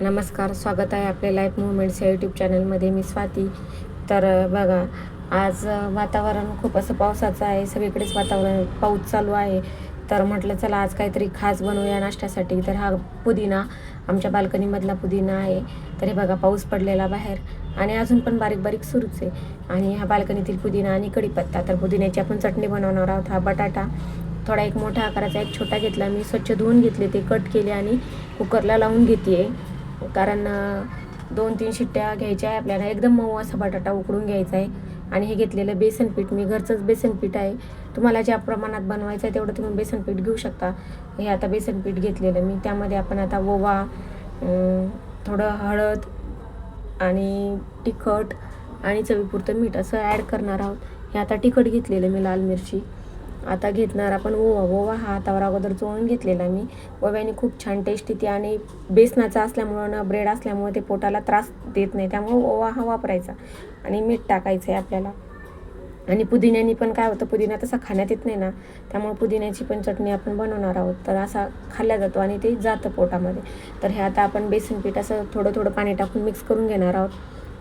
नमस्कार स्वागत आहे आपल्या लाईफ मुवमेंट्स या यूट्यूब चॅनलमध्ये मी स्वाती. तर बघा आज वातावरण खूप असं पावसाचं आहे. सगळीकडेच वातावरण पाऊस चालू आहे. तर म्हटलं चला आज काहीतरी खास बनवूया नाश्त्यासाठी. तर हा पुदिना आमच्या बाल्कनीमधला पुदिना आहे. तर हे बघा पाऊस पडलेला बाहेर. आणि अजून पण बारीक बारीक सुरूच आहे. आणि हा बाल्कनीतील पुदिना आणि कढीपत्ता. तर पुदिन्याची आपण चटणी बनवणार आहोत. हा बटाटा. थोडा एक मोठा आकाराचा एक छोटा घेतला. मी स्वच्छ धुवून घेतले ते कट केले आणि कुकरला लावून घेते कारण दोन तीन शिट्ट्या घ्यायच्या आहे आपल्याला. एकदम मऊ असा बटाटा उकडून घ्यायचा आहे आणि हे घेतलेलं बेसन पीठ मी घरचंच बेसन पीठ आहे. तुम्हाला ज्या प्रमाणात बनवायचं आहे तेवढं तुम्ही बेसन पीठ घेऊ शकता. हे आता बेसन पीठ घेतलेलं मी. त्यामध्ये आपण आता ओवा थोडं हळद आणि तिखट आणि चवीपुरतं मीठ असं ॲड करणार आहोत. हे आता तिखट घेतलेलं मी लाल मिरची. आता घेतणार आपण ओवा. ओवा हा हातावर अगोदर चोळून घेतलेला मी. ओव्याने खूप छान टेस्ट येते आणि बेसनाचा असल्यामुळं ना ब्रेड असल्यामुळे ते पोटाला त्रास देत नाही. त्यामुळं ओवा हा वापरायचा आणि मीठ टाकायचं आहे आपल्याला. आणि पुदिन्याने पण काय होतं पुदिना तसा खाण्यात येत नाही ना त्यामुळे पुदिन्याची पण चटणी आपण बनवणार आहोत. तर असा खाल्ला जातो आणि ते जातं पोटामध्ये. तर हे आता आपण बेसन पीठ असं थोडं थोडं पाणी टाकून मिक्स करून घेणार आहोत.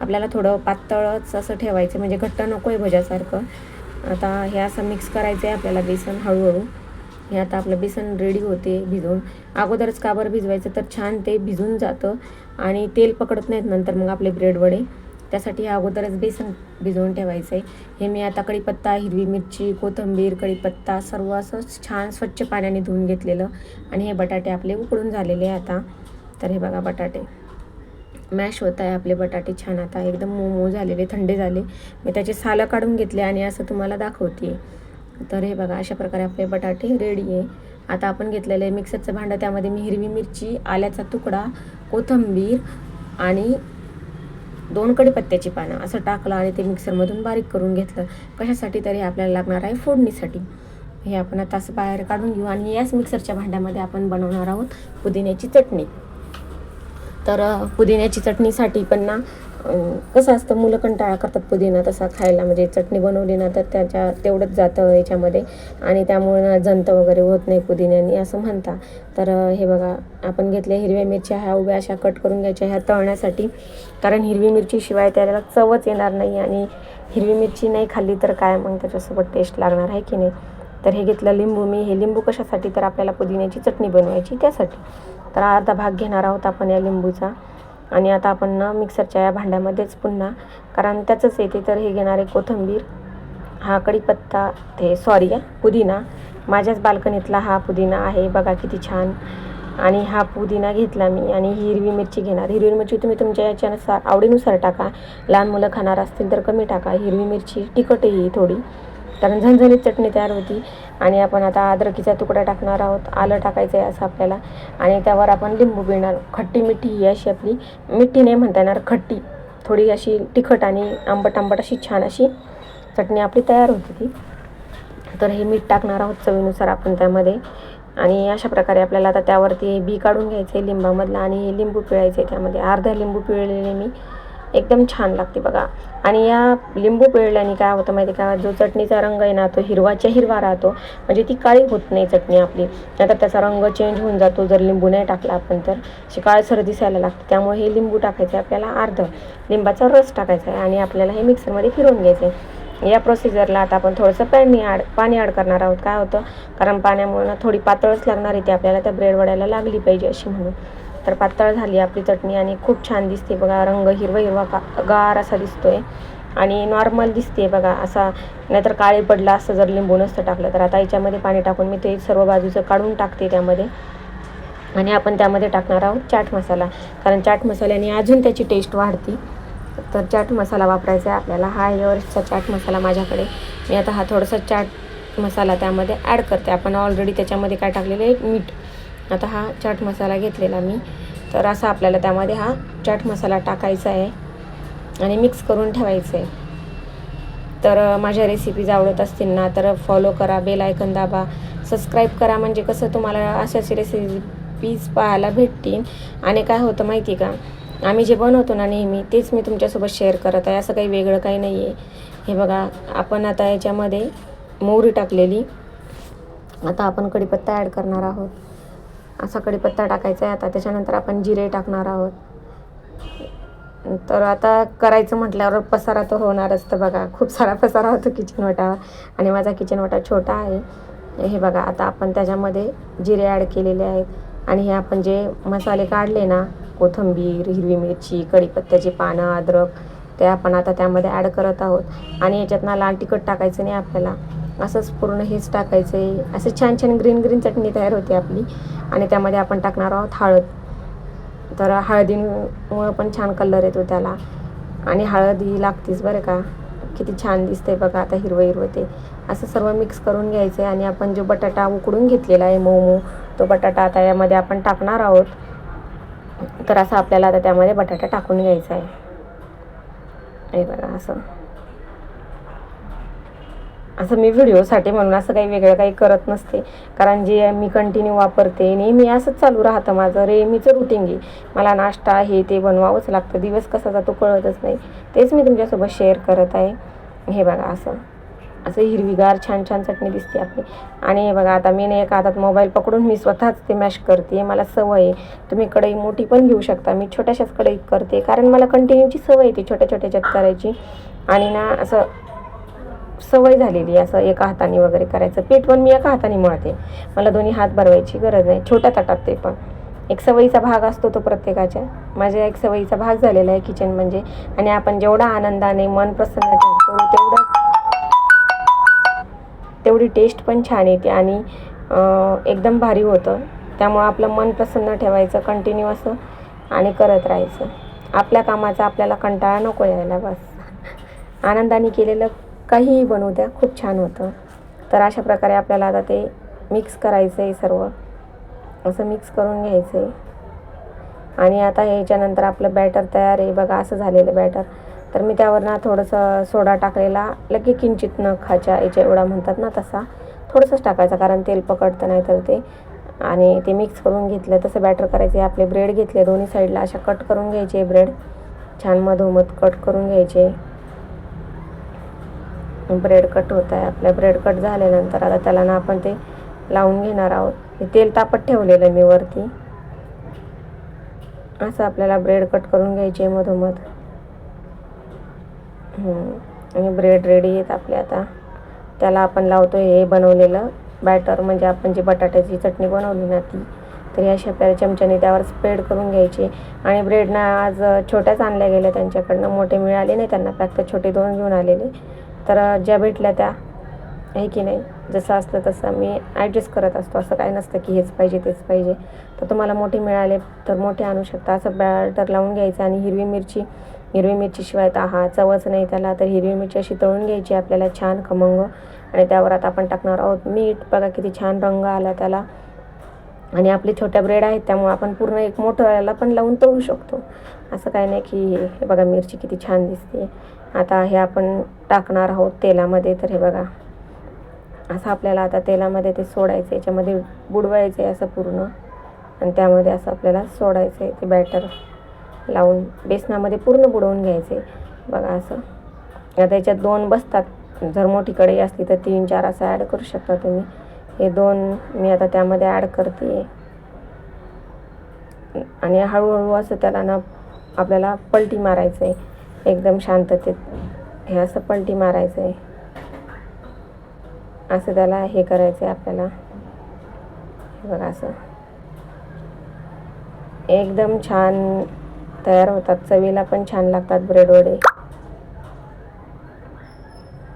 आपल्याला थोडं पातळच असं ठेवायचं म्हणजे घट्ट नको आहे भज्यासारखं. आता हे असं मिक्स करायचं आहे आपल्याला बेसन हळूहळू. हे आता आपलं बेसन रेडी होते भिजवून अगोदरच काबर भिजवायचं तर छान ते भिजून जातं आणि तेल पकडत नाहीत नंतर मग आपले ब्रेड वडे. त्यासाठी अगोदरच बेसन भिजवून ठेवायचं आहे हे मी आता कढीपत्ता हिरवी मिरची कोथिंबीर कढीपत्ता सर्व असं छान स्वच्छ पाण्याने धुवून घेतलेलं. आणि हे बटाटे आपले उकडून झालेले आहे आता. तर हे बघा बटाटे. मॅश होत आहे आपले बटाटे छान. आता एकदम मोमो झालेले थंडे झाले. मी त्याचे सालं काढून घेतले आणि असं तुम्हाला दाखवते. तर हे बघा अशा प्रकारे आपले बटाटे रेडी आहे. आता आपण घेतलेलं आहे मिक्सरचं भांडं. त्यामध्ये मी हिरवी मिरची आल्याचा तुकडा कोथिंबीर आणि दोन कडीपत्त्याची पानं असं टाकलं आणि ते मिक्सरमधून बारीक करून घेतलं. कशासाठी तरी आपल्याला लागणार आहे फोडणीसाठी. हे आपण आता असं बाहेर काढून घेऊ आणि याच मिक्सरच्या भांड्यामध्ये आपण बनवणार आहोत पुदिन्याची चटणी. तर पुदिन्याची चटणीसाठी पण ना कसं असतं मुलं कंटाळा करतात पुदिना तसा खायला. म्हणजे चटणी बनवली ना तर त्याच्या तेवढंच जातं याच्यामध्ये. आणि त्यामुळे ना जंत वगैरे होत नाही पुदिन्याने असं म्हणता. तर हे बघा आपण घेतल्या हिरव्या मिरच्या ह्या उभ्या अशा कट करून घ्यायच्या ह्या तळण्यासाठी. कारण हिरवी मिरचीशिवाय त्याला चवच येणार नाही आणि हिरवी मिरची नाही खाल्ली तर काय मग त्याच्यासोबत टेस्ट लागणार आहे की नाही? तर हे घेतलं लिंबू. मी हे लिंबू कशासाठी? तर आपल्याला पुदिन्याची चटणी बनवायची त्यासाठी. तर अर्धा भाग घेणार आहोत आपण या लिंबूचा. आणि आता आपण ना मिक्सरच्या या भांड्यामध्येच पुन्हा कारण त्याचंच येते तर हे घेणार आहे कोथिंबीर. हा कढीपत्ता ते सॉरी पुदिना. माझ्याच बाल्कनीतला हा पुदिना आहे बघा किती छान. आणि हा पुदिना घेतला मी आणि हिरवी मिरची घेणार. हिरवी मिरची तुम्ही तुमच्या याच्यानुसार आवडीनुसार टाका. लहान मुलं खाणार असतील तर कमी टाका. हिरवी मिरची तिखटही थोडी. कारण झणझणीत चटणी तयार होती. आणि आपण आता अद्रकीचा तुकडा टाकणार आहोत. आलं टाकायचं आहे असं आपल्याला. आणि त्यावर आपण लिंबू पिळणार. खट्टी मिठी ही अशी आपली मिठी नाही म्हणता येणार खट्टी. थोडी अशी तिखट आणि आंबट आंबट अशी छान अशी चटणी आपली तयार होती ती तर हे मीठ टाकणार आहोत चवीनुसार आपण त्यामध्ये. आणि अशा प्रकारे आपल्याला आता त्यावरती बी काढून घ्यायचं आहे लिंबामधलं आणि हे लिंबू पिळायचं आहे त्यामध्ये. अर्धा लिंबू पिळलेले मी. एकदम छान लागते बघा. आणि या लिंबू पिळल्याने काय होतं माहिती का? जो चटणीचा रंग आहे ना तो हिरवाच्या हिरवा राहतो. म्हणजे ती काळी होत नाही चटणी आपली. नाहीतर त्याचा रंग चेंज होऊन जातो. जर लिंबू नाही टाकला आपण तर. अशी काळसर दिसायला लागते. त्यामुळे हे लिंबू टाकायचं आहे आपल्याला अर्धं. लिंबाचा रस टाकायचा आहे आणि आपल्याला हे मिक्सरमध्ये फिरवून घ्यायचं आहे या प्रोसिजरला आता आपण थोडंसं पाणी ॲड पाणी ॲड करणार आहोत. काय होतं? कारण पाण्यामुळं थोडी पातळच लागणार आहे ती. आपल्याला त्या ब्रेड वड्याला लागली पाहिजे अशी म्हणून. तर पातळ झाली आपली चटणी आणि खूप छान दिसते बघा रंग हिरवा हिरवा का गार असा दिसतोय. आणि नॉर्मल दिसते बघा असा नाहीतर काळे पडला असं जर लिंबू नसतं टाकलं तर. आता याच्यामध्ये पाणी टाकून मी ते सर्व बाजूचं काढून टाकते त्यामध्ये. आणि आपण त्यामध्ये टाकणार आहोत चाट मसाला. कारण चाट मसाल्याने अजून त्याची टेस्ट वाढते. तर चाट मसाला वापरायचा आहे आपल्याला. हा एवरेस्टचा चाट मसाला माझ्याकडे. मी आता हा थोडासा चाट मसाला त्यामध्ये ॲड करते. आपण ऑलरेडी त्याच्यामध्ये काय टाकलेलं आहे? मीठ. आता हा चाट मसाला घेतलेला मी. तर असा आपल्याला त्यामध्ये हा चाट मसाला टाकायचा आहे आणि मिक्स करून ठेवायचं आहे. तर माझ्या रेसिपीज आवडत असतील ना तर फॉलो करा बेल आयकन दाबा सबस्क्राईब करा म्हणजे कसं तुम्हाला अशाच रेसिपीज पाहायला भेटतील. आणि काय होतं माहिती का आम्ही जे बनवतो ना नेहमी तेच मी तुमच्यासोबत शेअर करत आहे. असं काही वेगळं काही नाही आहे हे बघा आपण आता याच्यामध्ये मोहरी टाकलेली. आता आपण कढीपत्ता ॲड करणार आहोत. असा कढीपत्ता टाकायचा आहे. आता त्याच्यानंतर आपण जिरे टाकणार आहोत. तर आता करायचं म्हटल्यावर पसारा तर होणारच तर बघा खूप सारा पसारा होतो किचन वाटावर. आणि माझा किचन वाटा छोटा आहे. हे बघा आता आपण त्याच्यामध्ये जिरे ॲड केलेले आहेत. आणि हे आपण जे मसाले काढले ना कोथिंबीर हिरवी मिरची कढीपत्त्याची पानं अद्रक ते आपण आता त्यामध्ये ॲड करत आहोत. आणि याच्यात ना लाल तिखट टाकायचं नाही आपल्याला. असंच पूर्ण हेच टाकायचं आहे असं छान छान ग्रीन ग्रीन चटणी तयार होते आपली. आणि त्यामध्ये आपण टाकणार आहोत हळद. तर हळदीमुळं पण छान कलर येतो त्याला. आणि हळद ही लागतीच बरं का. किती छान दिसते बघा आता हिरवं हिरवं ते. असं सर्व मिक्स करून घ्यायचं आहे आणि आपण जो बटाटा उकडून घेतलेला आहे मोमो तो बटाटा आता यामध्ये आपण टाकणार आहोत. तर असं आपल्याला आता त्यामध्ये बटाटा टाकून घ्यायचा आहे. हे बघा असं. असं मी व्हिडिओसाठी म्हणून असं काही वेगळं काही करत नसते. कारण जे मी कंटिन्यू वापरते नेहमी असंच चालू राहतं माझं. नेहमीचं रुटीन आहे. मला नाश्ता हे ते बनवावंच लागतं. दिवस कसा जातो कळतच नाही. तेच मी तुमच्यासोबत शेअर करत आहे. हे बघा असं. असं हिरवीगार छान छान चटणी दिसते आपली. आणि हे बघा आता मी नाही एका हातात मोबाईल पकडून मी स्वतःच ते मॅश करते. मला सवय आहे. तुम्ही कढई मोठी पण घेऊ शकता. मी छोट्याशाच कढईत करते. कारण मला कंटिन्यूची सवय आहे ती छोट्या छोट्याच्यात करायची. आणि ना असं सवय झालेली आहे. असं एका हाताने वगैरे करायचं. पीठ पण मी एका हाताने मळते. मला दोन्ही हात भरवायची गरज नाही. छोट्या ताटात ते पण. एक सवयीचा भाग असतो तो प्रत्येकाच्या. माझ्या एक सवयीचा भाग झालेला आहे किचन म्हणजे. आणि आपण जेवढा आनंदाने मन प्रसन्न ठेवतो तेवढं तेवढी टेस्ट पण छान येते आणि एकदम भारी होतं. त्यामुळं आपलं मन प्रसन्न ठेवायचं कंटिन्यू असं आणि करत राहायचं. आपल्या कामाचा आपल्याला कंटाळा नको यायला बस. आनंदाने केलेलं काहीही बनवू द्या खूप छान होतं. तर अशा प्रकारे आपल्याला आता ते मिक्स करायचं आहे सर्व. असं मिक्स करून घ्यायचं आहे आणि आता ह्याच्यानंतर आपलं बॅटर तयार आहे. बघा असं झालेलं बॅटर तर मी त्यावर ना थोडंसं सोडा टाकलेला. लगे किंचित न खाच्या याच्या एवढा म्हणतात ना तसा. थोडंसंच टाकायचा कारण तेल पकडतं नाही तर ते. आणि ते मिक्स करून घेतलं तसं बॅटर करायचे. आपले ब्रेड घेतले दोन्ही साईडला अशा कट करून घ्यायचे ब्रेड छान मधोमध कट करून घ्यायचे. ब्रेड कट होत आहे. आपल्या ब्रेड कट झाल्यानंतर आता त्याला ना आपण ते लावून घेणार आहोत. हे तेल तापत ठेवलेलं आहे मी वरती. असं आपल्याला ब्रेड कट करून घ्यायचे मधोमध. आणि ब्रेड रेडी आहेत आपले आता. त्याला आपण लावतो हे बनवलेलं बॅटर म्हणजे आपण जी बटाट्याची चटणी बनवली ना ती तर अशा आपल्याला चमच्याने त्यावर स्प्रेड करून घ्यायची. आणि ब्रेडना आज छोट्याच आणल्या गेल्या त्यांच्याकडनं. मोठे मिळाले नाही त्यांना. फक्त छोटे दोन घेऊन आलेले. तर ज्या भेटल्या त्या. आहे की नाही? जसं असतं तसं मी ॲडजस्ट करत असतो. असं काय नसतं की हेच पाहिजे तेच पाहिजे. तर तुम्हाला मोठे मिळाले तर मोठे आणू शकता. असं बॅटर लावून घ्यायचं आणि हिरवी मिरची हिरवी मिरचीशिवाय तर हा चवच नाही त्याला. तर हिरवी मिरची अशी तळून घ्यायची आपल्याला छान खमंग. आणि त्यावर आता आपण टाकणार आहोत मीठ. बघा किती छान रंग आला त्याला. आणि आपले छोट्या ब्रेड आहेत त्यामुळे आपण पूर्ण एक मोठं याला पण लावून तळू शकतो. असं काय नाही की हे बघा मिरची किती छान दिसते आता हे आपण टाकणार आहोत तेलामध्ये. तर हे बघा असं आपल्याला आता तेलामध्ये ते सोडायचं याच्यामध्ये बुडवायचं आहे असं पूर्ण. आणि त्यामध्ये असं आपल्याला सोडायचं आहे ते बॅटर लावून बेसनामध्ये पूर्ण बुडवून घ्यायचे बघा असं. आता याच्यात दोन बसतात. जर मोठी कढई असली तर तीन चार असं ॲड करू शकता तुम्ही. हे दोन मी आता त्यामध्ये ॲड करते आणि हळूहळू असं त्याला ना आपल्याला पलटी मारायचं आहे एकदम शांततेत हे असं पलटी मारायचं आहे असं त्याला हे करायचं आहे आपल्याला. हे बघा असं. एकदम छान तयार होतात. चवीला पण छान लागतात ब्रेड वडे.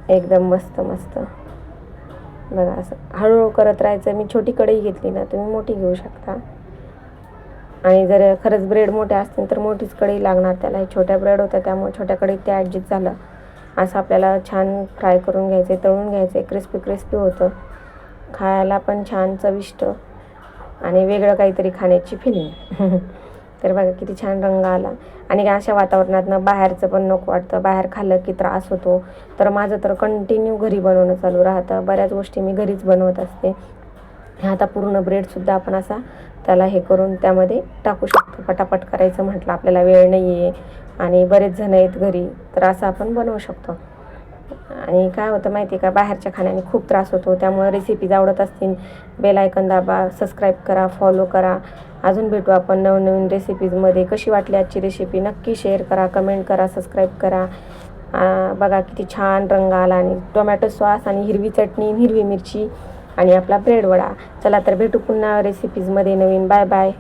एकदम मस्त मस्त. बघा असं. हळूहळू करत राहायचं. मी छोटी कढई घेतली ना तुम्ही मोठी घेऊ शकता. आणि जर खरंच ब्रेड मोठे असतील तर मोठीच कढई लागणार त्याला. छोट्या ब्रेड होत्या त्यामुळे छोट्या कढईत ते ॲडजस्ट झालं. असं आपल्याला छान फ्राय करून घ्यायचे तळून घ्यायचे क्रिस्पी क्रिस्पी होतं. खायला पण छान चविष्ट आणि वेगळं काहीतरी खाण्याची फिलिंग तर बघा किती छान रंग आला. आणि अशा वातावरणातनं बाहेरचं पण नको वाटतं. बाहेर खाल्लं की त्रास होतो. तर माझं तर कंटिन्यू घरी बनवणं चालू राहतं. बऱ्याच गोष्टी मी घरीच बनवत असते. आता पूर्ण ब्रेडसुद्धा आपण असा त्याला हे करून त्यामध्ये टाकू शकतो. पटापट करायचं म्हटलं आपल्याला वेळ नाही आहे आणि बरेच जण आहेत घरी तर असं आपण बनवू शकतो. आणि काय होतं माहिती आहे का बाहेरच्या खाण्याने खूप त्रास होतो. त्यामुळे रेसिपीज आवडत असतील बेल आयकन दाबा सबस्क्राईब करा फॉलो करा. अजून भेटू आपण नवनवीन रेसिपीजमध्ये कशी वाटली आजची रेसिपी नक्की शेअर करा कमेंट करा सबस्क्राईब करा. बघा किती छान रंग आला आणि टोमॅटो सॉस आणि हिरवी चटणी हिरवी मिरची. आणि आपला ब्रेड वडा चला तर भेटू पुन्हा रेसिपीजमध्ये नवीन. Bye bye